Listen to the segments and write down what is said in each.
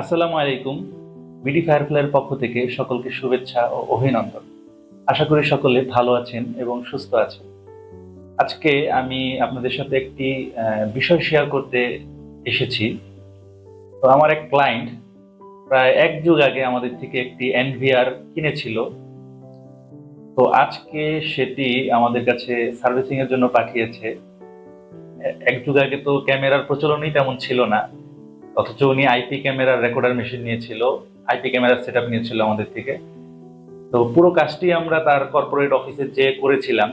আসসালামু আলাইকুম, বিডি ফায়ারফ্লাইয়ের পক্ষ থেকে সকলকে শুভেচ্ছা ও অভিনন্দন। আশা করি সকলে ভালো আছেন এবং সুস্থ আছেন। আজকে আমি আপনাদের সাথে একটি বিষয় শেয়ার করতে এসেছি। তো আমার এক ক্লায়েন্ট প্রায় এক যুগ আগে আমাদের থেকে একটি এনভিআর কিনেছিল। তো আজকে সেটি আমাদের কাছে সার্ভিসিং এর জন্য পাঠিয়েছে। এক যুগ আগে তো ক্যামেরার প্রচলনই তেমন ছিল না। অথচ উনি আইপি ক্যামেরার রেকর্ডার মেশিন নিয়েছিল, আইপি ক্যামেরার সেট আপ নিয়েছিল আমাদের থেকে। তো পুরো কাজটি আমরা তার কর্পোরেট অফিসে যে করেছিলাম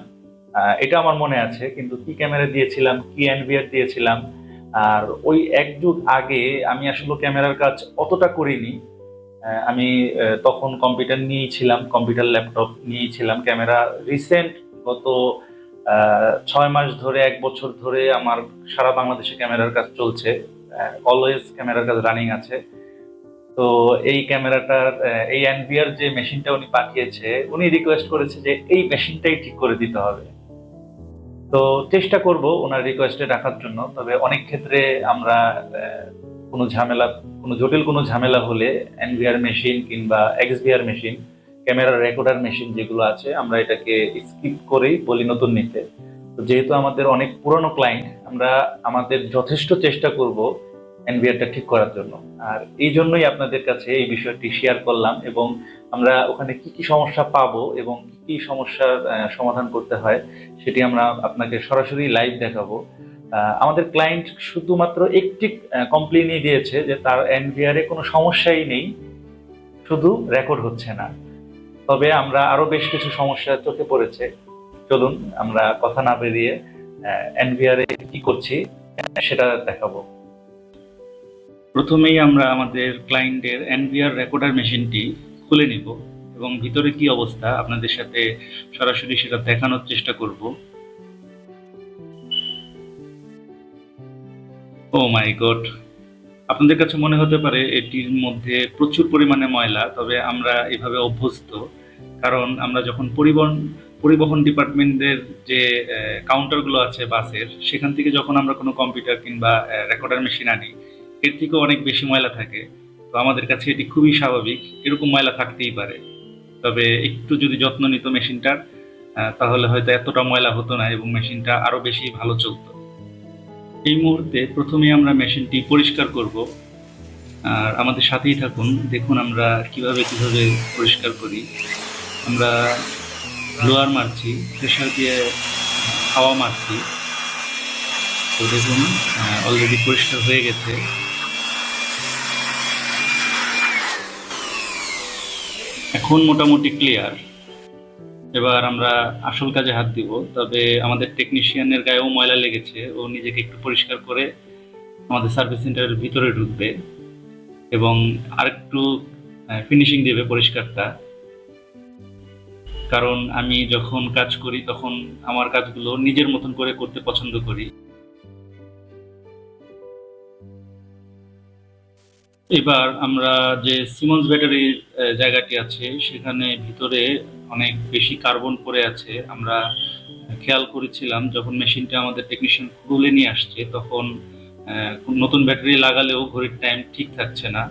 এটা আমার মনে আছে, কিন্তু কি ক্যামেরা দিয়েছিলাম, কি এনভিআর দিয়েছিলাম, আর ওই এক যুগ আগে আমি আসলে ক্যামেরার কাজ অতটা করিনি। আমি তখন কম্পিউটার নিয়েছিলাম কম্পিউটার ল্যাপটপ নিয়েছিলাম। ক্যামেরা রিসেন্ট গত ছয় মাস ধরে, এক বছর ধরে আমার সারা বাংলাদেশে ক্যামেরার কাজ চলছে। অলওয়েজ ক্যামেরার রানিং আছে। তো এই ক্যামেরাটার এই এনভিআর যে মেশিনটা উনি পাঠিয়েছে, উনি রিকোয়েস্ট করেছে যে এই মেশিনটাই ঠিক করে দিতে হবে। তো চেষ্টা করব ওনার রিকোয়েস্টে রাখার জন্য, তবে অনেক ক্ষেত্রে আমরা কোনো ঝামেলা, কোনো জটিল কোনো ঝামেলা হলে এনভিআর মেশিন কিংবা XVR machine camera recorder machine যেগুলো আছে, আমরা এটাকে স্কিপ করেই বলি নতুন নিতে। যেহেতু আমাদের অনেক পুরনো ক্লায়েন্ট আমরা আমাদের যথেষ্ট চেষ্টা করব এনভিআরটা ঠিক করার জন্য। আর এই জন্যই আপনাদের কাছে এই বিষয়টি শেয়ার করলাম এবং আমরা ওখানে কি কি সমস্যা পাবো এবং কি কি সমস্যার সমাধান করতে হয় সেটি আমরা আপনাকে সরাসরি লাইভ দেখাবো। আমাদের ক্লায়েন্ট শুধুমাত্র একটি কমপ্লেনই দিয়েছে যে তার এনভিআর এ কোনো সমস্যাই নেই, শুধু রেকর্ড হচ্ছে না। তবে আমরা আরও বেশ কিছু সমস্যা চোখে পড়েছে। চলুন, আমরা কথা না বেরিয়ে এনভিআর কি করছি সেটা দেখাবো। প্রথমেই আমরা আমাদের ক্লায়েন্টের এনভিআর রেকর্ডার মেশিনটি খুলে নিব এবং ভিতরে কি অবস্থা আপনাদের সাথে সরাসরি সেটা দেখানোর চেষ্টা করব। ও মাই গড, আপনাদের কাছে মনে হতে পারে এটির মধ্যে প্রচুর পরিমাণে ময়লা, তবে আমরা এভাবে অভ্যস্ত, কারণ আমরা যখন পরিবহন পরিবহন ডিপার্টমেন্টের যে কাউন্টারগুলো আছে বাসের, সেখান থেকে যখন আমরা কোনো কম্পিউটার কিংবা রেকর্ডার মেশিন আনি, এর থেকেও অনেক বেশি ময়লা থাকে। তো আমাদের কাছে এটি খুবই স্বাভাবিক, এরকম ময়লা থাকতেই পারে। তবে একটু যদি যত্ন নিত মেশিনটার তাহলে হয়তো এতটা ময়লা হতো না এবং মেশিনটা আরও বেশি ভালো চলতো। এই মুহূর্তে প্রথমেই আমরা মেশিনটি পরিষ্কার করব। আর আমাদের সাথেই থাকুন, দেখুন আমরা কীভাবে কীভাবে পরিষ্কার করি। আমরা ব্লোয়ার মারছি প্রেশার দিয়ে হাওয়া মারছি। তো দেখুন অলরেডি পরিষ্কার হয়ে গেছে। এখন মোটামুটি ক্লিয়ার এবার আমরা আসল কাজে হাত দিব, তবে আমাদের টেকনিশিয়ানের গায়েও ময়লা লেগেছে, ও নিজেকে একটু পরিষ্কার করে আমাদের সার্ভিস সেন্টারের ভিতরে ঢুকবে এবং আরেকটু ফিনিশিং দেবে পরিষ্কারটা। কারণ আমি যখন কাজ করি, তখন আমার কাজগুলো নিজের মতন করে করতে পছন্দ করি। এবার আমরা যে সিমন্স ব্যাটারির জায়গাটি আছে, সেখানে ভিতরে অনেক বেশি কার্বন পড়ে আছে। আমরা খেয়াল করেছিলাম, যখন মেশিনটা আমাদের টেকনিশিয়ান খুলে নিয়ে আসছে, তখন নতুন ব্যাটারি লাগালেও ঘড়ির টাইম ঠিক থাকছে না।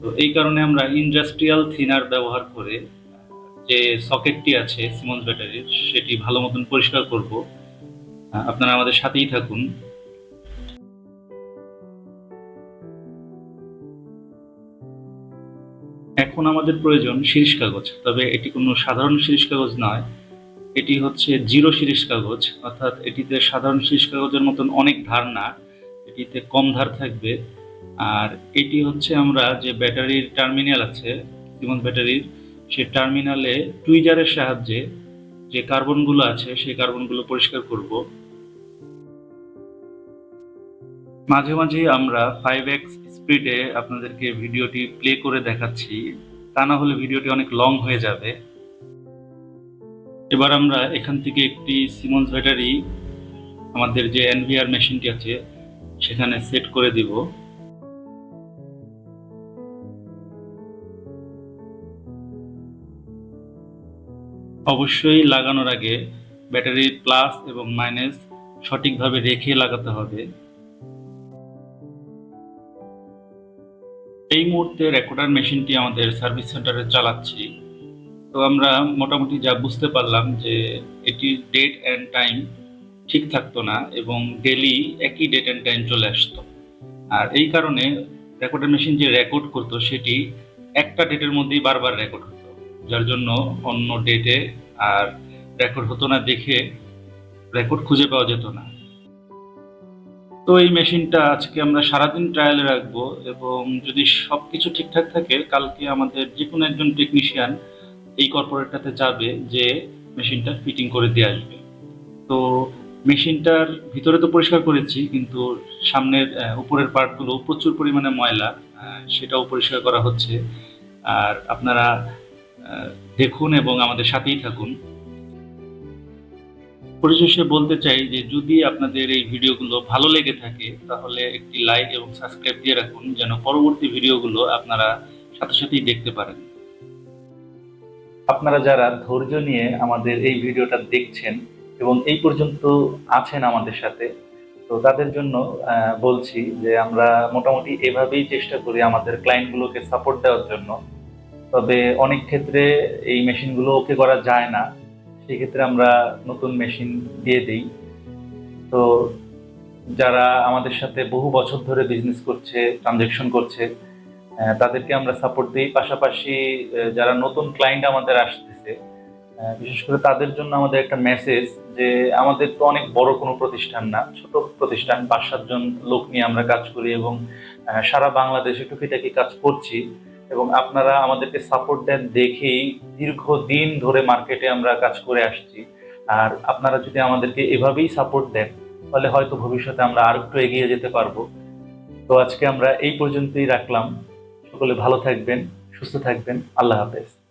তো এই কারণে আমরা ইন্ডাস্ট্রিয়াল থিনার ব্যবহার করে যে সকেটটি আছে সিমন্স ব্যাটারির সেটি ভালো মতন পরিষ্কার করব। আপনারা আমাদের সাথেই থাকুন। এখন আমাদের প্রয়োজন শিরিষ কাগজ তবে এটি কোনো সাধারণ শিরিষ কাগজ নয়। এটি হচ্ছে জিরো শিরিষ কাগজ অর্থাৎ এটিতে সাধারণ শিরিষ কাগজের মতন অনেক ধার না, এটিতে কম ধার থাকবে। আর এটি হচ্ছে আমরা যে ব্যাটারির টার্মিনাল আছে সিমন ব্যাটারির সেই টার্মিনালে টুইজারের সাহায্যে যে কার্বনগুলো আছে, সেই কার্বনগুলো পরিষ্কার করব। মাঝে মাঝে আমরা ফাইভ এক্স স্পিডে আপনাদেরকে ভিডিওটি প্লে করে দেখাচ্ছি। তা না হলে ভিডিওটি অনেক লং হয়ে যাবে। এবার আমরা এখান থেকে একটি সিমন্স ব্যাটারি আমাদের যে এনভিআর মেশিনটি আছে, সেখানে সেট করে দিব। অবশ্যই লাগানোর আগে ব্যাটারির প্লাস এবং মাইনাস সঠিকভাবে রেখে লাগাতে হবে। এই মুহূর্তে রেকর্ডার মেশিনটি আমাদের সার্ভিস সেন্টারে চালাচ্ছি। তো আমরা মোটামুটি যা বুঝতে পারলাম যে এটির ডেট অ্যান্ড টাইম ঠিক থাকতো না এবং ডেলি একই ডেট অ্যান্ড টাইম চলে আসতো। আর এই কারণে রেকর্ডার মেশিন যে রেকর্ড করতো সেটি একটা ডেটের মধ্যেই বারবার রেকর্ড হতো। যার জন্য অন্য ডেটে আর রেকর্ড হতো না দেখে রেকর্ড খুঁজে পাওয়া যেত না। তো এই মেশিনটা আজকে আমরা সারাদিন ট্রায়ালে রাখব এবং যদি সব কিছু ঠিকঠাক থাকে, কালকে আমাদের যে কোনো একজন টেকনিশিয়ান এই কর্পোরেটটাতে যাবে যে মেশিনটা ফিটিং করে দিয়ে আসবে। তো মেশিনটার ভিতরে তো পরিষ্কার করেছি, কিন্তু সামনের উপরের পার্টগুলো প্রচুর পরিমাণে ময়লা সেটাও পরিষ্কার করা হচ্ছে। আর আপনারা দেখুন এবং আমাদের সাথেই থাকুন। পরিশেষে বলতে চাই যে যদি আপনাদের এই ভিডিওগুলো ভালো লেগে থাকে, তাহলে একটি লাইক এবং সাবস্ক্রাইব দিয়ে রাখুন, যেন পরবর্তী ভিডিওগুলো আপনারা সাথে সাথেই দেখতে পারেন। আপনারা যারা ধৈর্য নিয়ে আমাদের এই ভিডিওটা দেখছেন এবং এই পর্যন্ত আছেন আমাদের সাথে, তো তাদের জন্য বলছি যে আমরা মোটামুটি এভাবেই চেষ্টা করি আমাদের ক্লায়েন্টগুলোকে সাপোর্ট দেওয়ার জন্য। তবে অনেক ক্ষেত্রে এই মেশিনগুলো ওকে করা যায় না। সেক্ষেত্রে আমরা নতুন মেশিন দিয়ে দিই। তো যারা আমাদের সাথে বহু বছর ধরে বিজনেস করছে ট্রানজেকশন করছে তাদেরকে আমরা সাপোর্ট দিই। পাশাপাশি যারা নতুন ক্লায়েন্ট আমাদের আসতেছে বিশেষ করে তাদের জন্য আমাদের একটা মেসেজ যে আমাদের তো অনেক বড় কোনো প্রতিষ্ঠান না, ছোট প্রতিষ্ঠান, পাঁচ সাতজন লোক নিয়ে আমরা কাজ করি এবং সারা বাংলাদেশে টুকিটাকি কাজ করছি। এবং আপনারা আমাদেরকে সাপোর্ট দেন দেখেই দীর্ঘদিন ধরে মার্কেটে আমরা কাজ করে আসছি। আর আপনারা যদি আমাদেরকে এভাবেই সাপোর্ট দেন, তাহলে হয়তো ভবিষ্যতে আমরা আর একটু এগিয়ে যেতে পারব। তো আজকে আমরা এই পর্যন্তই রাখলাম। সকলে ভালো থাকবেন, সুস্থ থাকবেন। আল্লাহ হাফেজ।